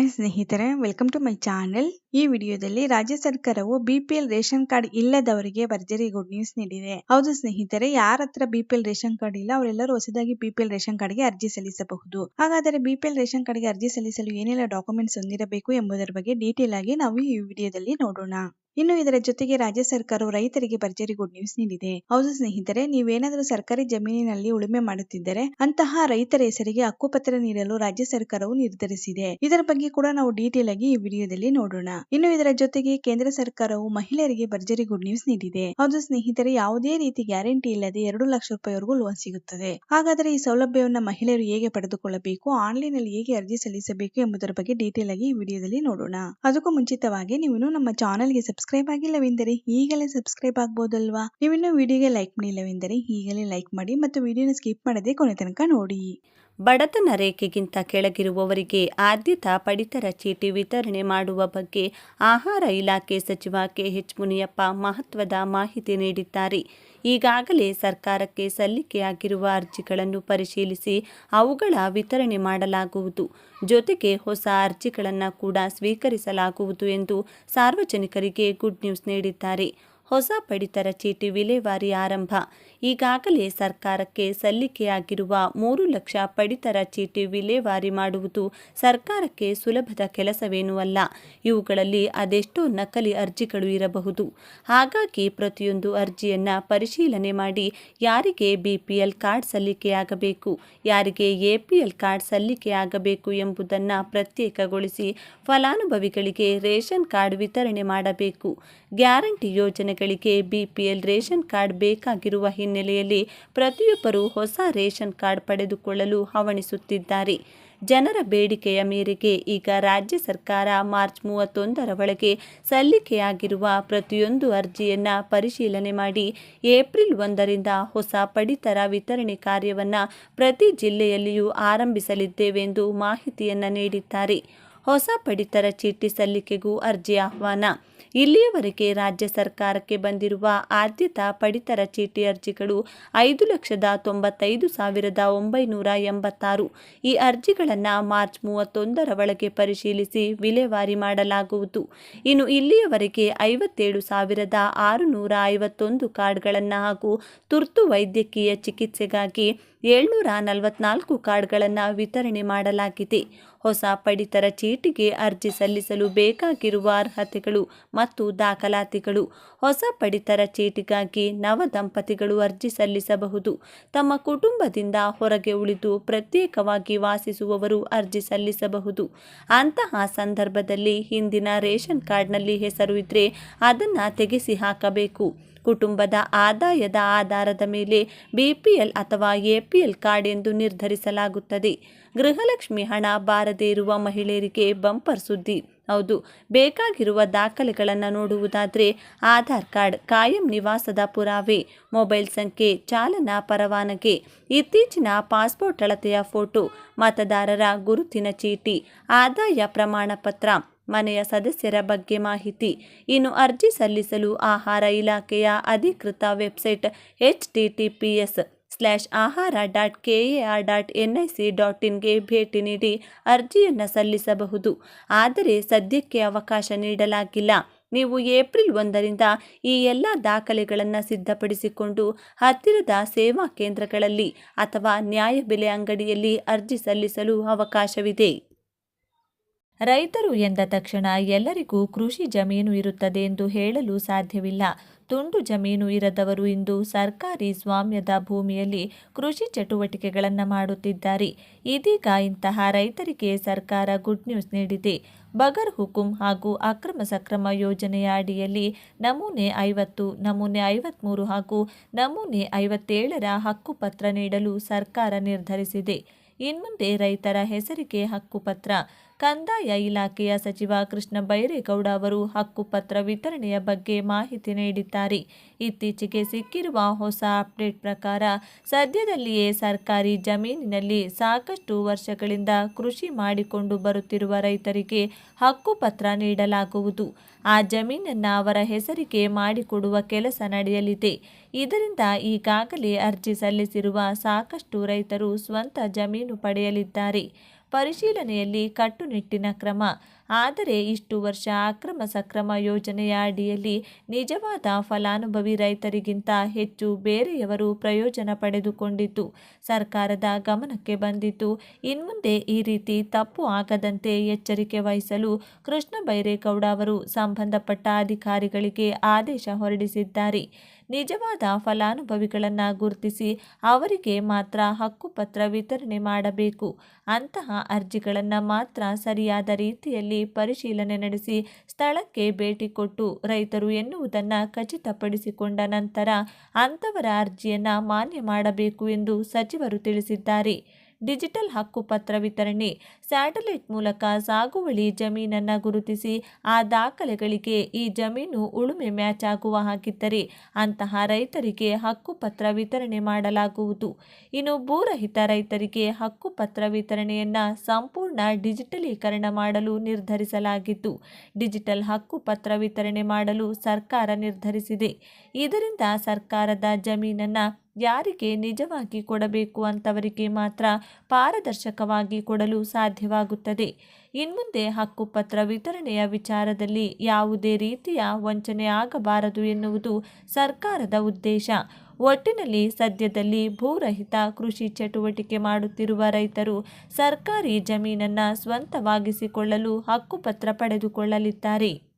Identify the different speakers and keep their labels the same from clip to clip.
Speaker 1: Hi ಸ್ನೇಹಿತರೆ welcome to my channel ಈ ವಿಡಿಯೋದಲ್ಲಿ ರಾಜ್ಯ ಸರ್ಕಾರವು ಬಿಪಿಎಲ್ ರೇಷನ್ ಕಾರ್ಡ್ ಇಲ್ಲದವರಿಗೆ ಭರ್ಜರಿ ಗುಡ್ ನ್ಯೂಸ್ ನೀಡಿದೆ. ಹೌದು ಸ್ನೇಹಿತರೆ, ಯಾರ ಹತ್ರ ಬಿಪಿಎಲ್ ರೇಷನ್ ಕಾರ್ಡ್ ಇಲ್ಲ, ಅವರೆಲ್ಲರೂ ಹೊಸದಾಗಿ ಬಿಪಿಎಲ್ ರೇಷನ್ ಕಾರ್ಡ್ಗೆ ಅರ್ಜಿ ಸಲ್ಲಿಸಬಹುದು. ಹಾಗಾದರೆ ಬಿಪಿಎಲ್ ರೇಷನ್ ಕಾರ್ಡ್ಗೆ ಅರ್ಜಿ ಸಲ್ಲಿಸಲು ಏನೆಲ್ಲ ಡಾಕ್ಯುಮೆಂಟ್ಸ್ ಹೊಂದಿರಬೇಕು ಎಂಬುದರ ಬಗ್ಗೆ ಡೀಟೇಲ್ ಆಗಿ ನಾವು ಈ ವಿಡಿಯೋದಲ್ಲಿ ನೋಡೋಣ. ಇನ್ನು ಇದರ ಜೊತೆಗೆ ರಾಜ್ಯ ಸರ್ಕಾರವು ರೈತರಿಗೆ ಭರ್ಜರಿ ಗುಡ್ ನ್ಯೂಸ್ ನೀಡಿದೆ. ಹೌದು ಸ್ನೇಹಿತರೆ, ನೀವೇನಾದರೂ ಸರ್ಕಾರಿ ಜಮೀನಿನಲ್ಲಿ ಉಳುಮೆ ಮಾಡುತ್ತಿದ್ದರೆ ಅಂತಹ ರೈತರ ಹೆಸರಿಗೆ ಹಕ್ಕುಪತ್ರ ನೀಡಲು ರಾಜ್ಯ ಸರ್ಕಾರವು ನಿರ್ಧರಿಸಿದೆ. ಇದರ ಬಗ್ಗೆ ಕೂಡ ನಾವು ಡೀಟೇಲ್ ಆಗಿ ಈ ವಿಡಿಯೋದಲ್ಲಿ ನೋಡೋಣ. ಇನ್ನು ಇದರ ಜೊತೆಗೆ ಕೇಂದ್ರ ಸರ್ಕಾರವು ಮಹಿಳೆಯರಿಗೆ ಭರ್ಜರಿ ಗುಡ್ ನ್ಯೂಸ್ ನೀಡಿದೆ. ಹೌದು ಸ್ನೇಹಿತರೆ, ಯಾವುದೇ ರೀತಿ ಗ್ಯಾರಂಟಿ ಇಲ್ಲದೆ ಎರಡು ಲಕ್ಷ ರೂಪಾಯಿವರೆಗೂ ಲೋನ್ ಸಿಗುತ್ತದೆ. ಹಾಗಾದರೆ ಈ ಸೌಲಭ್ಯವನ್ನು ಮಹಿಳೆಯರು ಹೇಗೆ ಪಡೆದುಕೊಳ್ಳಬೇಕು ಆನ್ಲೈನ್ನಲ್ಲಿ ಹೇಗೆ ಅರ್ಜಿ ಸಲ್ಲಿಸಬೇಕು ಎಂಬುದರ ಬಗ್ಗೆ ಡೀಟೇಲ್ ಆಗಿ ಈ ವಿಡಿಯೋದಲ್ಲಿ ನೋಡೋಣ. ಅದಕ್ಕೂ ಮುಂಚಿತವಾಗಿ ನೀವು ನಮ್ಮ ಚಾನೆಲ್ಗೆ ಸಬ್ಸ್ಕ್ರೈಬ್ ಆಗಿಲ್ಲವೆಂದರೆ ಈಗಲೇ ಸಬ್ಸ್ಕ್ರೈಬ್ ಆಗ್ಬೋದಲ್ವಾ? ನೀವಿನ್ನೂ ವಿಡಿಯೋಗೆ ಲೈಕ್ ಮಾಡಿಲ್ಲವೆಂದರೆ ಈಗಲೇ ಲೈಕ್ ಮಾಡಿ ಮತ್ತು ವಿಡಿಯೋನ ಸ್ಕಿಪ್ ಮಾಡದೆ ಕೊನೆ ತನಕ ನೋಡಿ.
Speaker 2: ಬಡತನ ರೇಖೆಗಿಂತ ಕೆಳಗಿರುವವರಿಗೆ ಆದ್ಯತಾ ಪಡಿತರ ಚೀಟಿ ವಿತರಣೆ ಮಾಡುವ ಬಗ್ಗೆ ಆಹಾರ ಇಲಾಖೆ ಸಚಿವ ಕೆಎಚ್ ಮುನಿಯಪ್ಪ ಮಹತ್ವದ ಮಾಹಿತಿ ನೀಡಿದ್ದಾರೆ. ಈಗಾಗಲೇ ಸರ್ಕಾರಕ್ಕೆ ಸಲ್ಲಿಕೆಯಾಗಿರುವ ಅರ್ಜಿಗಳನ್ನು ಪರಿಶೀಲಿಸಿ ಅವುಗಳ ವಿತರಣೆ ಮಾಡಲಾಗುವುದು. ಜೊತೆಗೆ ಹೊಸ ಅರ್ಜಿಗಳನ್ನು ಕೂಡ ಸ್ವೀಕರಿಸಲಾಗುವುದು ಎಂದು ಸಾರ್ವಜನಿಕರಿಗೆ ಗುಡ್ ನ್ಯೂಸ್ ನೀಡಿದ್ದಾರೆ. ಹೊಸ ಪಡಿತರ ಚೀಟಿ ವಿಲೇವಾರಿ ಆರಂಭ. ಈಗಾಗಲೇ ಸರ್ಕಾರಕ್ಕೆ ಸಲ್ಲಿಕೆಯಾಗಿರುವ ಮೂರು ಲಕ್ಷ ಪಡಿತರ ಚೀಟಿ ವಿಲೇವಾರಿ ಮಾಡುವುದು ಸರ್ಕಾರಕ್ಕೆ ಸುಲಭದ ಕೆಲಸವೇನೂ ಅಲ್ಲ. ಇವುಗಳಲ್ಲಿ ಅದೆಷ್ಟೋ ನಕಲಿ ಅರ್ಜಿಗಳು ಇರಬಹುದು. ಹಾಗಾಗಿ ಪ್ರತಿಯೊಂದು ಅರ್ಜಿಯನ್ನು ಪರಿಶೀಲನೆ ಮಾಡಿ ಯಾರಿಗೆ ಬಿಪಿಎಲ್ ಕಾರ್ಡ್ ಸಲ್ಲಿಕೆಯಾಗಬೇಕು, ಯಾರಿಗೆ ಎಪಿಎಲ್ ಕಾರ್ಡ್ ಸಲ್ಲಿಕೆಯಾಗಬೇಕು ಎಂಬುದನ್ನು ಪ್ರತ್ಯೇಕಗೊಳಿಸಿ ಫಲಾನುಭವಿಗಳಿಗೆ ರೇಷನ್ ಕಾರ್ಡ್ ವಿತರಣೆ ಮಾಡಬೇಕು. ಗ್ಯಾರಂಟಿ ಯೋಜನೆಗಳಿಗೆ ಬಿಪಿಎಲ್ ರೇಷನ್ ಕಾರ್ಡ್ ಬೇಕಾಗಿರುವ ಹಿನ್ನೆಲೆಯಲ್ಲಿ ಪ್ರತಿಯೊಬ್ಬರು ಹೊಸ ರೇಷನ್ ಕಾರ್ಡ್ ಪಡೆದುಕೊಳ್ಳಲು ಹವಣಿಸುತ್ತಿದ್ದಾರೆ. ಜನರ ಬೇಡಿಕೆಯ ಮೇರೆಗೆ ಈಗ ರಾಜ್ಯ ಸರ್ಕಾರ ಮಾರ್ಚ್ ಮೂವತ್ತೊಂದರ ಒಳಗೆ ಸಲ್ಲಿಕೆಯಾಗಿರುವ ಪ್ರತಿಯೊಂದು ಅರ್ಜಿಯನ್ನು ಪರಿಶೀಲನೆ ಮಾಡಿ ಏಪ್ರಿಲ್ ಒಂದರಿಂದ ಹೊಸ ಪಡಿತರ ವಿತರಣೆ ಕಾರ್ಯವನ್ನು ಪ್ರತಿ ಜಿಲ್ಲೆಯಲ್ಲಿಯೂ ಆರಂಭಿಸಲಿದ್ದೇವೆಂದು ಮಾಹಿತಿಯನ್ನು ನೀಡಿದ್ದಾರೆ. ಹೊಸ ಪಡಿತರ ಚೀಟಿ ಸಲ್ಲಿಕೆಗೂ ಅರ್ಜಿ ಆಹ್ವಾನ. ಇಲ್ಲಿಯವರೆಗೆ ರಾಜ್ಯ ಸರ್ಕಾರಕ್ಕೆ ಬಂದಿರುವ ಆದ್ಯತಾ ಪಡಿತರ ಚೀಟಿ ಅರ್ಜಿಗಳು ಐದು ಲಕ್ಷದ ತೊಂಬತ್ತೈದು ಸಾವಿರದ ಒಂಬೈನೂರ ಎಂಬತ್ತಾರು. ಈ ಅರ್ಜಿಗಳನ್ನು ಮಾರ್ಚ್ ಮೂವತ್ತೊಂದರ ಒಳಗೆ ಪರಿಶೀಲಿಸಿ ವಿಲೇವಾರಿ ಮಾಡಲಾಗುವುದು. ಇನ್ನು ಇಲ್ಲಿಯವರೆಗೆ ಐವತ್ತೇಳು ಸಾವಿರದ ಆರುನೂರ ಐವತ್ತೊಂದು ಕಾರ್ಡ್ಗಳನ್ನು ಹಾಗೂ ತುರ್ತು ವೈದ್ಯಕೀಯ ಚಿಕಿತ್ಸೆಗಾಗಿ ಏಳ್ನೂರ ನಲವತ್ನಾಲ್ಕು ಕಾರ್ಡ್ಗಳನ್ನು ವಿತರಣೆ ಮಾಡಲಾಗಿದೆ. ಹೊಸ ಪಡಿತರ ಚೀಟಿಗೆ ಅರ್ಜಿ ಸಲ್ಲಿಸಲು ಬೇಕಾಗಿರುವ ಅರ್ಹತೆಗಳು ಮತ್ತು ದಾಖಲಾತಿಗಳು. ಹೊಸ ಪಡಿತರ ಚೀಟಿಗಾಗಿ ನವ ದಂಪತಿಗಳು ಅರ್ಜಿ ಸಲ್ಲಿಸಬಹುದು. ತಮ್ಮ ಕುಟುಂಬದಿಂದ ಹೊರಗೆ ಉಳಿದು ಪ್ರತ್ಯೇಕವಾಗಿ ವಾಸಿಸುವವರು ಅರ್ಜಿ ಸಲ್ಲಿಸಬಹುದು. ಅಂತಹ ಸಂದರ್ಭದಲ್ಲಿ ಹಿಂದಿನ ರೇಷನ್ ಕಾರ್ಡ್ನಲ್ಲಿ ಹೆಸರು ಇದ್ದರೆ ಅದನ್ನು ತೆಗೆಸಿ ಹಾಕಬೇಕು. ಕುಟುಂಬದ ಆದಾಯದ ಆಧಾರದ ಮೇಲೆ ಬಿಪಿಎಲ್ ಅಥವಾ ಎಪಿಎಲ್ ಕಾರ್ಡ್ ಎಂದು ನಿರ್ಧರಿಸಲಾಗುತ್ತದೆ. ಗೃಹಲಕ್ಷ್ಮಿ ಹಣ ಬಾರದೇ ಇರುವ ಮಹಿಳೆಯರಿಗೆ ಬಂಪರ್ ಸುದ್ದಿ. ಹೌದು, ಬೇಕಾಗಿರುವ ದಾಖಲೆಗಳನ್ನು ನೋಡುವುದಾದರೆ ಆಧಾರ್ ಕಾರ್ಡ್ ಕಾಯಂ ನಿವಾಸದ ಪುರಾವೆ, ಮೊಬೈಲ್ ಸಂಖ್ಯೆ, ಚಾಲನಾ ಪರವಾನಗಿ, ಇತ್ತೀಚಿನ ಪಾಸ್ಪೋರ್ಟ್ ಅಳತೆಯ ಫೋಟೋ, ಮತದಾರರ ಗುರುತಿನ ಚೀಟಿ, ಆದಾಯ ಪ್ರಮಾಣ ಪತ್ರ ಮನೆಯ ಸದಸ್ಯರ ಬಗ್ಗೆ ಮಾಹಿತಿ. ಇನ್ನು ಅರ್ಜಿ ಸಲ್ಲಿಸಲು ಆಹಾರ ಇಲಾಖೆಯ ಅಧಿಕೃತ website H T T P S slash Ahara dot K A R dot N I C dot ಇನ್ಗೆ ಭೇಟಿ ನೀಡಿ ಅರ್ಜಿಯನ್ನು ಸಲ್ಲಿಸಬಹುದು. ಆದರೆ ಸದ್ಯಕ್ಕೆ ಅವಕಾಶ ನೀಡಲಾಗಿಲ್ಲ. ನೀವು ಏಪ್ರಿಲ್ ಒಂದರಿಂದ ಈ ಎಲ್ಲ ದಾಖಲೆಗಳನ್ನು ಸಿದ್ಧಪಡಿಸಿಕೊಂಡು ಹತ್ತಿರದ ಸೇವಾ ಕೇಂದ್ರಗಳಲ್ಲಿ ಅಥವಾ ನ್ಯಾಯಬೆಲೆ ಅಂಗಡಿಯಲ್ಲಿ ಅರ್ಜಿ ಸಲ್ಲಿಸಲು ಅವಕಾಶವಿದೆ. ರೈತರು ಎಂದ ತಕ್ಷಣ ಎಲ್ಲರಿಗೂ ಕೃಷಿ ಜಮೀನು ಇರುತ್ತದೆ ಎಂದು ಹೇಳಲು ಸಾಧ್ಯವಿಲ್ಲ. ತುಂಡು ಜಮೀನು ಇರದವರು ಇಂದು ಸರ್ಕಾರಿ ಸ್ವಾಮ್ಯದ ಭೂಮಿಯಲ್ಲಿ ಕೃಷಿ ಚಟುವಟಿಕೆಗಳನ್ನು ಮಾಡುತ್ತಿದ್ದಾರೆ. ಇದೀಗ ಇಂತಹ ರೈತರಿಗೆ ಸರ್ಕಾರ ಗುಡ್ ನ್ಯೂಸ್ ನೀಡಿದೆ. ಬಗರ್ ಹುಕುಂ ಹಾಗೂ ಅಕ್ರಮ ಸಕ್ರಮ ಯೋಜನೆಯ ಅಡಿಯಲ್ಲಿ ನಮೂನೆ ಐವತ್ತು, ನಮೂನೆ ಐವತ್ಮೂರು ಹಾಗೂ ನಮೂನೆ ಐವತ್ತೇಳರ ಹಕ್ಕುಪತ್ರ ನೀಡಲು ಸರ್ಕಾರ ನಿರ್ಧರಿಸಿದೆ. ಇನ್ಮುಂದೆ ರೈತರ ಹೆಸರಿಗೆ ಹಕ್ಕುಪತ್ರ. ಕಂದಾಯ ಇಲಾಖೆಯ ಸಚಿವ ಕೃಷ್ಣ ಬೈರೇಗೌಡ ಅವರು ಹಕ್ಕುಪತ್ರ ವಿತರಣೆಯ ಬಗ್ಗೆ ಮಾಹಿತಿ ನೀಡಿದ್ದಾರೆ. ಇತ್ತೀಚೆಗೆ ಸಿಕ್ಕಿರುವ ಹೊಸ ಅಪ್ಡೇಟ್ ಪ್ರಕಾರ ಸದ್ಯದಲ್ಲಿಯೇ ಸರ್ಕಾರಿ ಜಮೀನಿನಲ್ಲಿ ಸಾಕಷ್ಟು ವರ್ಷಗಳಿಂದ ಕೃಷಿ ಮಾಡಿಕೊಂಡು ಬರುತ್ತಿರುವ ರೈತರಿಗೆ ಹಕ್ಕುಪತ್ರ ನೀಡಲಾಗುವುದು. ಆ ಜಮೀನನ್ನು ಅವರ ಹೆಸರಿಗೆ ಮಾಡಿಕೊಡುವ ಕೆಲಸ ನಡೆಯಲಿದೆ. ಇದರಿಂದ ಈಗಾಗಲೇ ಅರ್ಜಿ ಸಲ್ಲಿಸಿರುವ ಸಾಕಷ್ಟು ರೈತರು ಸ್ವಂತ ಜಮೀನು ಪಡೆಯಲಿದ್ದಾರೆ. ಪರಿಶೀಲನೆಯಲ್ಲಿ ಕಟ್ಟುನಿಟ್ಟಿನ ಕ್ರಮ ಆದರೆ ಇಷ್ಟು ವರ್ಷ ಅಕ್ರಮ ಸಕ್ರಮ ಯೋಜನೆಯ ಅಡಿಯಲ್ಲಿ ನಿಜವಾದ ಫಲಾನುಭವಿ ರೈತರಿಗಿಂತ ಹೆಚ್ಚು ಬೇರೆಯವರು ಪ್ರಯೋಜನ ಪಡೆದುಕೊಂಡಿದ್ದು, ಸರ್ಕಾರದ ಗಮನಕ್ಕೆ ಬಂದಿತು ಇನ್ಮುಂದೆ ಈ ರೀತಿ ತಪ್ಪು ಆಗದಂತೆ ಎಚ್ಚರಿಕೆ ವಹಿಸಲು ಕೃಷ್ಣ ಬೈರೇಗೌಡ ಅವರು ಸಂಬಂಧಪಟ್ಟ ಅಧಿಕಾರಿಗಳಿಗೆ ಆದೇಶ ಹೊರಡಿಸಿದ್ದಾರೆ. ನಿಜವಾದ ಫಲಾನುಭವಿಗಳನ್ನು ಗುರುತಿಸಿ ಅವರಿಗೆ ಮಾತ್ರ ಹಕ್ಕುಪತ್ರ ವಿತರಣೆ ಮಾಡಬೇಕು. ಅಂತಹ ಅರ್ಜಿಗಳನ್ನು ಮಾತ್ರ ಸರಿಯಾದ ರೀತಿಯಲ್ಲಿ ಪರಿಶೀಲನೆ ನಡೆಸಿ ಸ್ಥಳಕ್ಕೆ ಭೇಟಿ ಕೊಟ್ಟು ರೈತರು ಎನ್ನುವುದನ್ನು ಖಚಿತಪಡಿಸಿಕೊಂಡ ನಂತರ ಅಂಥವರ ಅರ್ಜಿಯನ್ನು ಮಾನ್ಯ ಮಾಡಬೇಕು ಎಂದು ಸಚಿವರು ತಿಳಿಸಿದ್ದಾರೆ. ಡಿಜಿಟಲ್ ಹಕ್ಕುಪತ್ರ ವಿತರಣೆ. ಸ್ಯಾಟಲೈಟ್ ಮೂಲಕ ಸಾಗುವಳಿ ಜಮೀನನ್ನು ಗುರುತಿಸಿ, ಆ ದಾಖಲೆಗಳಿಗೆ ಈ ಜಮೀನು ಉಳುಮೆ ಮ್ಯಾಚ್ ಆಗುವ ಹಾಗಿದ್ದರೆ ಅಂತಹ ರೈತರಿಗೆ ಹಕ್ಕುಪತ್ರ ವಿತರಣೆ ಮಾಡಲಾಗುವುದು. ಇನ್ನು ಭೂರಹಿತ ರೈತರಿಗೆ ಹಕ್ಕುಪತ್ರ ವಿತರಣೆಯನ್ನು ಸಂಪೂರ್ಣ ಡಿಜಿಟಲೀಕರಣ ಮಾಡಲು ನಿರ್ಧರಿಸಲಾಗಿದ್ದು, ಡಿಜಿಟಲ್ ಹಕ್ಕುಪತ್ರ ವಿತರಣೆ ಮಾಡಲು ಸರ್ಕಾರ ನಿರ್ಧರಿಸಿದೆ. ಇದರಿಂದ ಸರ್ಕಾರದ ಜಮೀನನ್ನು ಯಾರಿಗೆ ನಿಜವಾಗಿ ಕೊಡಬೇಕು ಅಂತವರಿಗೆ ಮಾತ್ರ ಪಾರದರ್ಶಕವಾಗಿ ಕೊಡಲು ಸಾಧ್ಯವಾಗುತ್ತದೆ. ಇನ್ಮುಂದೆ ಹಕ್ಕುಪತ್ರ ವಿತರಣೆಯ ವಿಚಾರದಲ್ಲಿ ಯಾವುದೇ ರೀತಿಯ ವಂಚನೆ ಆಗಬಾರದು ಎನ್ನುವುದು ಸರ್ಕಾರದ ಉದ್ದೇಶ. ಒಟ್ಟಿನಲ್ಲಿ ಸದ್ಯದಲ್ಲಿ ಭೂರಹಿತ ಕೃಷಿ ಚಟುವಟಿಕೆ ಮಾಡುತ್ತಿರುವ ರೈತರು ಸರ್ಕಾರಿ ಜಮೀನನ್ನು ಸ್ವಂತವಾಗಿಸಿಕೊಳ್ಳಲು ಹಕ್ಕುಪತ್ರ ಪಡೆದುಕೊಳ್ಳಲಿದ್ದಾರೆ.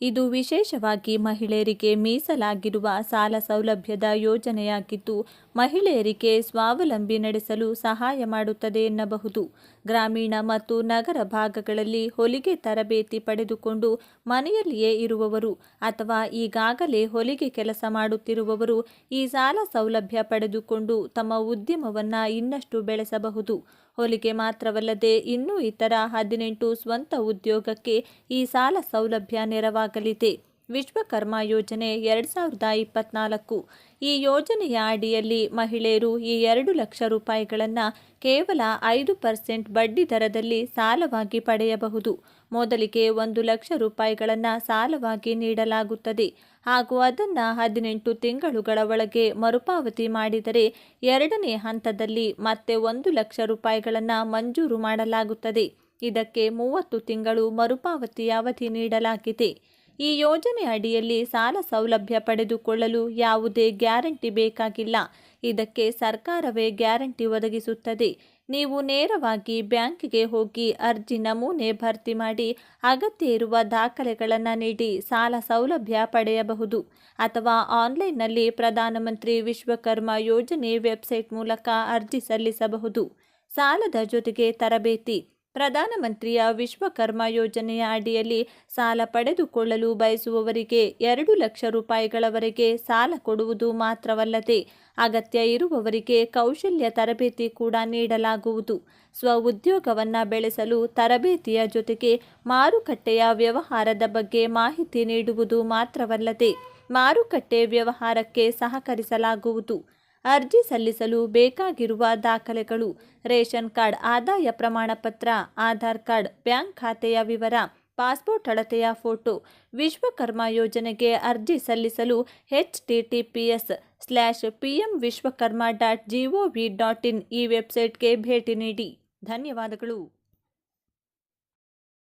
Speaker 2: ಇದು ವಿಶೇಷವಾಗಿ ಮಹಿಳೆಯರಿಗೆ ಮೀಸಲಾಗಿರುವ ಸಾಲ ಸೌಲಭ್ಯದ ಯೋಜನೆಯಾಗಿದ್ದು ಮಹಿಳೆಯರಿಗೆ ಸ್ವಾವಲಂಬಿ ನಡೆಸಲು ಸಹಾಯ ಮಾಡುತ್ತದೆ ಎನ್ನಬಹುದು. ಗ್ರಾಮೀಣ ಮತ್ತು ನಗರ ಭಾಗಗಳಲ್ಲಿ ಹೊಲಿಗೆ ತರಬೇತಿ ಪಡೆದುಕೊಂಡು ಮನೆಯಲ್ಲಿಯೇ ಇರುವವರು ಅಥವಾ ಈಗಾಗಲೇ ಹೊಲಿಗೆ ಕೆಲಸ ಮಾಡುತ್ತಿರುವವರು ಈ ಸಾಲ ಸೌಲಭ್ಯ ಪಡೆದುಕೊಂಡು ತಮ್ಮ ಉದ್ಯಮವನ್ನು ಇನ್ನಷ್ಟು ಬೆಳೆಸಬಹುದು. ಹೊಲಿಗೆ ಮಾತ್ರವಲ್ಲದೆ ಇನ್ನೂ ಇತರ ಹದಿನೆಂಟು ಸ್ವಂತ ಉದ್ಯೋಗಕ್ಕೆ ಈ ಸಾಲ ಸೌಲಭ್ಯ ನೆರವಾಗಲಿದೆ. ವಿಶ್ವಕರ್ಮ ಯೋಜನೆ ಎರಡು ಸಾವಿರದ ಇಪ್ಪತ್ನಾಲ್ಕು ಈ ಯೋಜನೆಯ ಅಡಿಯಲ್ಲಿ ಮಹಿಳೆಯರು ಈ ಎರಡು ಲಕ್ಷ ರೂಪಾಯಿಗಳನ್ನು ಕೇವಲ ಐದು ಪರ್ಸೆಂಟ್ ಬಡ್ಡಿ ದರದಲ್ಲಿ ಸಾಲವಾಗಿ ಪಡೆಯಬಹುದು. ಮೊದಲಿಗೆ ಒಂದು ಲಕ್ಷ ರೂಪಾಯಿಗಳನ್ನು ಸಾಲವಾಗಿ ನೀಡಲಾಗುತ್ತದೆ. ಹಾಗೂ ಅದನ್ನು ಹದಿನೆಂಟು ತಿಂಗಳುಗಳ ಒಳಗೆ ಮರುಪಾವತಿ ಮಾಡಿದರೆ ಎರಡನೇ ಹಂತದಲ್ಲಿ ಮತ್ತೆ ಒಂದು ಲಕ್ಷ ರೂಪಾಯಿಗಳನ್ನು ಮಂಜೂರು ಮಾಡಲಾಗುತ್ತದೆ. ಇದಕ್ಕೆ ಮೂವತ್ತು ತಿಂಗಳು ಮರುಪಾವತಿ ಅವಧಿ ನೀಡಲಾಗಿದೆ. ಈ ಯೋಜನೆ ಅಡಿಯಲ್ಲಿ ಸಾಲ ಸೌಲಭ್ಯ ಪಡೆದುಕೊಳ್ಳಲು ಯಾವುದೇ ಗ್ಯಾರಂಟಿ ಬೇಕಾಗಿಲ್ಲ. ಇದಕ್ಕೆ ಸರ್ಕಾರವೇ ಗ್ಯಾರಂಟಿ ಒದಗಿಸುತ್ತದೆ. ನೀವು ನೇರವಾಗಿ ಬ್ಯಾಂಕಿಗೆ ಹೋಗಿ ಅರ್ಜಿ ನಮೂನೆ ಭರ್ತಿ ಮಾಡಿ ಅಗತ್ಯ ಇರುವ ದಾಖಲೆಗಳನ್ನು ನೀಡಿ ಸಾಲ ಸೌಲಭ್ಯ ಪಡೆಯಬಹುದು. ಅಥವಾ ಆನ್ಲೈನ್ನಲ್ಲಿ ಪ್ರಧಾನಮಂತ್ರಿ ವಿಶ್ವಕರ್ಮ ಯೋಜನೆ ವೆಬ್ಸೈಟ್ ಮೂಲಕ ಅರ್ಜಿ ಸಲ್ಲಿಸಬಹುದು. ಸಾಲದ ಜೊತೆಗೆ ತರಬೇತಿ. ಪ್ರಧಾನಮಂತ್ರಿಯ ವಿಶ್ವಕರ್ಮ ಯೋಜನೆಯ ಅಡಿಯಲ್ಲಿ ಸಾಲ ಪಡೆದುಕೊಳ್ಳಲು ಬಯಸುವವರಿಗೆ ಎರಡು ಲಕ್ಷ ರೂಪಾಯಿಗಳವರೆಗೆ ಸಾಲ ಕೊಡುವುದು ಮಾತ್ರವಲ್ಲದೆ ಅಗತ್ಯ ಇರುವವರಿಗೆ ಕೌಶಲ್ಯ ತರಬೇತಿ ಕೂಡ ನೀಡಲಾಗುವುದು. ಸ್ವ ಉದ್ಯೋಗವನ್ನು ಬೆಳೆಸಲು ತರಬೇತಿಯ ಜೊತೆಗೆ ಮಾರುಕಟ್ಟೆಯ ವ್ಯವಹಾರದ ಬಗ್ಗೆ ಮಾಹಿತಿ ನೀಡುವುದು ಮಾತ್ರವಲ್ಲದೆ ಮಾರುಕಟ್ಟೆ ವ್ಯವಹಾರಕ್ಕೆ ಸಹಕರಿಸಲಾಗುವುದು. ಅರ್ಜಿ ಸಲ್ಲಿಸಲು ಬೇಕಾಗಿರುವ ದಾಖಲೆಗಳು, ರೇಷನ್ ಕಾರ್ಡ್ ಆದಾಯ ಪ್ರಮಾಣ ಪತ್ರ, ಆಧಾರ್ ಕಾರ್ಡ್, ಬ್ಯಾಂಕ್ ಖಾತೆಯ ವಿವರ, ಪಾಸ್ಪೋರ್ಟ್ ಅಳತೆಯ ಫೋಟೋ, ವಿಶ್ವಕರ್ಮ ಯೋಜನೆಗೆ ಅರ್ಜಿ ಸಲ್ಲಿಸಲು H T T P S slash P M Vishwakarma dot G O V dot in ಈ ವೆಬ್ಸೈಟ್ಗೆ ಭೇಟಿ ನೀಡಿ. ಧನ್ಯವಾದಗಳು.